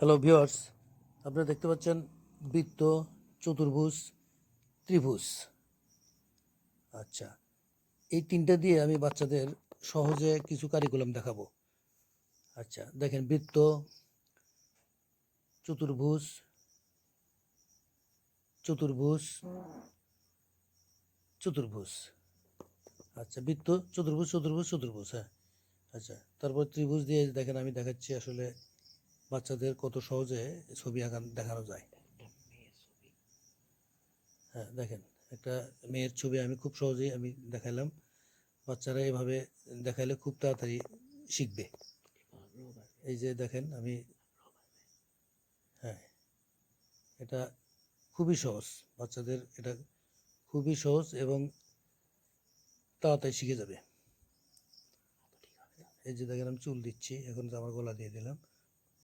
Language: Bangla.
হ্যালো ভিউয়ার্স আপনারা দেখতে পাচ্ছেন বৃত্ত, চতুর্ভুজ, ত্রিভুজ। আচ্ছা এই তিনটা দিয়ে আমি বাচ্চাদের সহজে কিছু কারিকুলাম দেখাবো। আচ্ছা দেখেন বৃত্ত, চতুর্ভুজ চতুর্ভুজ চতুর্ভুজ। আচ্ছা বৃত্ত, চতুর্ভুজ চতুর্ভুজ চতুর্ভুজ হ্যাঁ। আচ্ছা তারপর ত্রিভুজ দিয়ে দেখেন আমি দেখাচ্ছি আসলে বাচ্চাদের কত সহজে ছবি আঁকা দেখানো যায়। হ্যাঁ দেখেন, একটা মেয়ের ছবি আমি খুব সহজেই আমি দেখাইলাম। বাচ্চারা এভাবে দেখাইলে খুব তাড়াতাড়ি শিখবে। এই যে দেখেন, আমি হ্যাঁ এটা খুবই সহজ। বাচ্চাদের এটা খুবই সহজ এবং তাড়াতাড়ি শিখে যাবে। এই যে দেখেন, আমি চুল দিচ্ছি, এখন আমার গলা দিয়ে দিলাম।